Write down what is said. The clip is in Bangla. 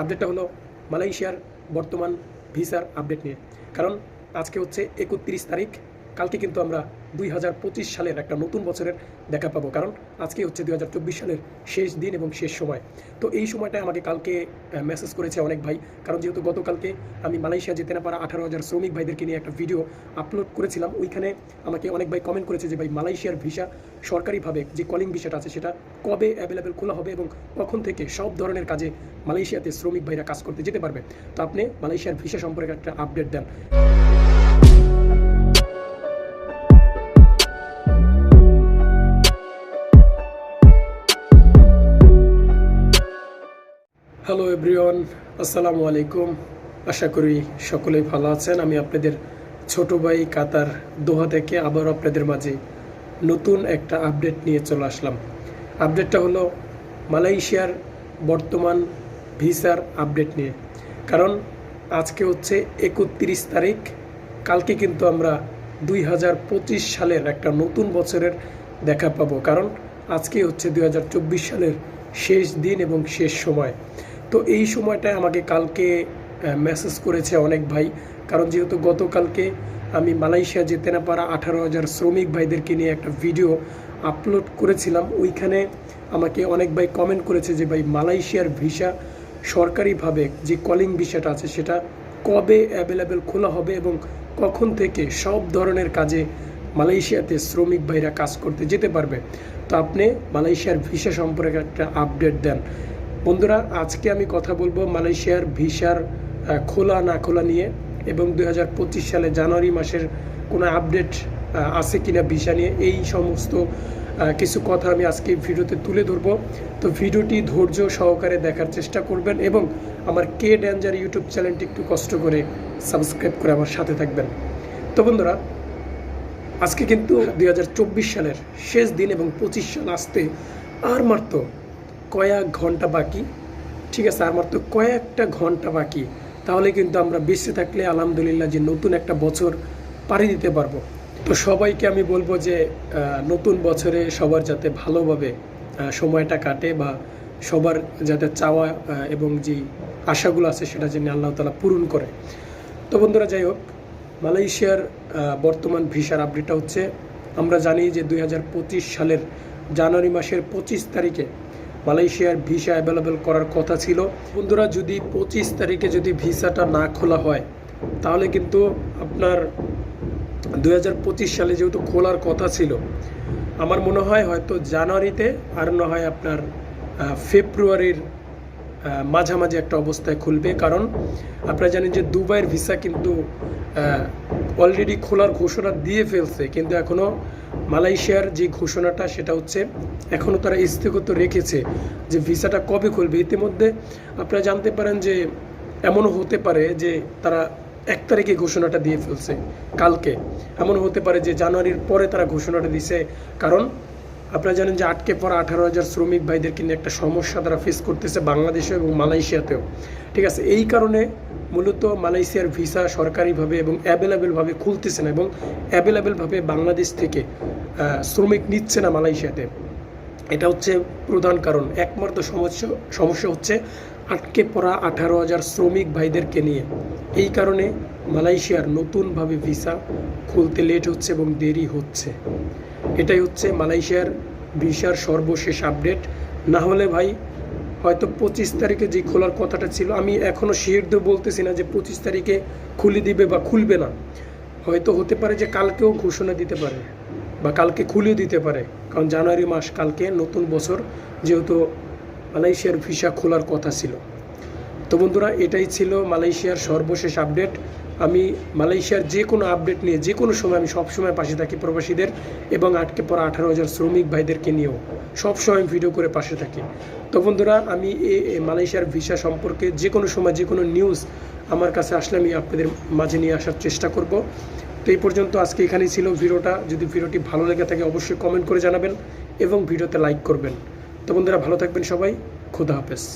আপডেটটা হলো মালয়েশিয়ার বর্তমান ভিসার আপডেট নিয়ে। কারণ আজকে হচ্ছে একত্রিশ তারিখ, কালকে কিন্তু আমরা দুই হাজার পঁচিশ সালের একটা নতুন বছরের দেখা পাবো। কারণ আজকে হচ্ছে দুই হাজার চব্বিশ সালের শেষ দিন এবং শেষ সময়। তো এই সময়টায় আমাকে কালকে মেসেজ করেছে অনেক ভাই। কারণ যেহেতু গতকালকে আমি মালয়েশিয়া যেতে না পারা আঠারো হাজার শ্রমিক ভাইদেরকে নিয়ে একটা ভিডিও আপলোড করেছিলাম। ওইখানে আমাকে অনেক ভাই কমেন্ট করেছে যে, ভাই, মালয়েশিয়ার ভিসা সরকারিভাবে যে কলিং ভিসাটা আছে, সেটা কবে অ্যাভেলেবেল খোলা হবে এবং কখন থেকে সব ধরনের কাজে মালয়েশিয়াতে শ্রমিক ভাইরা কাজ করতে যেতে পারবে? তো আপনি মালয়েশিয়ার ভিসা সম্পর্কে একটা আপডেট দেন। হ্যালো এভরিওয়ান আসসালামু আলাইকুম আশা করি সকলেই ভালো আছেন। আমি আপনাদের ছোট ভাই কাতার দোহা থেকে আবার আপনাদের মাঝে নতুন একটা আপডেট নিয়ে চলে আসলাম। আপডেটটা হলো মালয়েশিয়ার বর্তমান ভিসার আপডেট নিয়ে। কারণ আজকে হচ্ছে একত্রিশ তারিখ। কালকে কিন্তু আমরা দুই হাজার পঁচিশ সালের একটা নতুন বছরের দেখা পাবো। কারণ আজকে হচ্ছে দুই হাজার চব্বিশ সালের শেষ দিন এবং শেষ সময়। তো এই সময়টায় আমাকে কালকে মেসেজ করেছে অনেক ভাই। কারণ যেহেতু গতকালকে আমি মালয়েশিয়া যেতে না পারা আঠারো হাজার শ্রমিক ভাইদেরকে নিয়ে একটা ভিডিও আপলোড করেছিলাম, ওইখানে আমাকে অনেক ভাই কমেন্ট করেছে যে, ভাই, মালয়েশিয়ার ভিসা সরকারিভাবে যে কলিং ভিসাটা আছে, সেটা কবে অ্যাভেলেবেল খোলা হবে এবং কখন থেকে সব ধরনের কাজে মালয়েশিয়াতে শ্রমিক ভাইরা কাজ করতে যেতে পারবে? তো আপনি মালয়েশিয়ার ভিসা সম্পর্কে একটা আপডেট দেন। বন্ধুরা, আজকে আমি কথা বলব মালয়েশিয়ার ভিসার খোলা না খোলা নিয়ে এবং দুই সালে জানুয়ারি মাসের কোনো আপডেট আছে কিনা ভিসা নিয়ে এই সমস্ত কিছু কথা আমি আজকে ভিডিওতে তুলে ধরবো। তো ভিডিওটি ধৈর্য সহকারে দেখার চেষ্টা করবেন এবং আমার কে ড্যাঞ্জার ইউটিউব চ্যানেলটি একটু কষ্ট করে সাবস্ক্রাইব করে আমার সাথে থাকবেন। তো বন্ধুরা, আজকে কিন্তু দু হাজার চব্বিশ সালের শেষ দিন এবং পঁচিশ সাল আসতে আর মাত্র কয়েক ঘণ্টা বাকি। ঠিক আছে, আর মাত্র কয়েকটা ঘণ্টা বাকি। তাহলে কিন্তু আমরা বেঁচে থাকলে আলহামদুলিল্লাহ যে নতুন একটা বছর পাড়ি দিতে পারব। তো সবাইকে আমি বলব যে নতুন বছরে সবার যাতে ভালোভাবে সময়টা কাটে বা সবার যাতে চাওয়া এবং যে আশাগুলো আছে সেটা যেন আল্লাহ তালা পূরণ করে। তো বন্ধুরা, যাই হোক, মালয়েশিয়ার বর্তমান ভিসার আপডেটটা হচ্ছে, আমরা জানি যে দুই হাজার পঁচিশ সালের জানুয়ারি মাসের পঁচিশ তারিখে মালয়েশিয়ার ভিসা অ্যাভেলেবেল করার কথা ছিল। বন্ধুরা, যদি পঁচিশ তারিখে যদি ভিসাটা না খোলা হয়, তাহলে কিন্তু আপনার দু হাজার পঁচিশ সালে যেহেতু খোলার কথা ছিল, আমার মনে হয় হয়তো জানুয়ারিতে আর না হয় আপনার ফেব্রুয়ারির মাঝামাঝি একটা অবস্থায় খুলবে। কারণ আপনারা জানেন যে দুবাইয়ের ভিসা কিন্তু অলরেডি খোলার ঘোষণা দিয়ে ফেলছে, কিন্তু এখনও মালয়েশিয়ার যে ঘোষণাটা সেটা হচ্ছে এখনও তারা স্থগিত রেখেছে যে ভিসাটা কবে খুলবে। ইতিমধ্যে আপনারা জানতে পারেন যে এমনও হতে পারে যে তারা এক তারিখে ঘোষণাটা দিয়ে ফেলছে, কালকে। এমন হতে পারে যে জানুয়ারির পরে তারা ঘোষণাটা দিছে, কারণ আপনারা জানেন যে আটকে পড়া আঠারো হাজার শ্রমিক ভাইদের কিন্তু একটা সমস্যা তারা ফেস করতেছে বাংলাদেশে এবং মালয়েশিয়াতেও। ঠিক আছে, এই কারণে মূলত মালয়েশিয়ার ভিসা সরকারিভাবে এবং অ্যাভেলেবেলভাবে খুলতেছে না এবং অ্যাভেলেবেলভাবে বাংলাদেশ থেকে শ্রমিক নিচ্ছে না মালয়েশিয়াতে। এটা হচ্ছে প্রধান কারণ। একমাত্র সমস্যা সমস্যা হচ্ছে আটকে পড়া আঠারো হাজার শ্রমিক ভাইদেরকে নিয়ে। এই কারণে মালয়েশিয়ার নতুনভাবে ভিসা খুলতে লেট হচ্ছে এবং দেরি হচ্ছে। এটাই হচ্ছে মালয়েশিয়ার ভিসার সর্বশেষ আপডেট। না হলে ভাই, হয়তো পঁচিশ তারিখে যে খোলার কথাটা ছিল, আমি এখনও শিওর দিয়ে বলতেছি না যে পঁচিশ তারিখে খুলে দিবে বা খুলবে না। হয়তো হতে পারে যে কালকেও ঘোষণা দিতে পারে বা কালকে খুলেও দিতে পারে। কারণ জানুয়ারি মাস কালকে, নতুন বছর যেহেতু মালয়েশিয়ার ভিসা খোলার কথা ছিল। তো বন্ধুরা, এটাই ছিল মালয়েশিয়ার সর্বশেষ আপডেট। আমি মালয়েশিয়ার যে কোনো আপডেট নিয়ে, যে কোনো সময় আমি সবসময় পাশে থাকি প্রবাসীদের এবং আটকে পড়া আঠারো হাজার শ্রমিক ভাইদেরকে নিয়েও সবসময় ভিডিও করে পাশে থাকি। তো বন্ধুরা, আমি এই মালয়েশিয়ার ভিসা সম্পর্কে যে কোনো সময় যে কোনো নিউজ আমার কাছে আসলে আমি আপনাদের মাঝে নিয়ে আসার চেষ্টা করব। তো এই পর্যন্ত আজকে এখানেই ছিল ভিডিওটা। যদি ভিডিওটি ভালো লেগে থাকে, অবশ্যই কমেন্ট করে জানাবেন এবং ভিডিওতে লাইক করবেন। তো বন্ধুরা, ভালো থাকবেন সবাই। খুদা হাফেজ।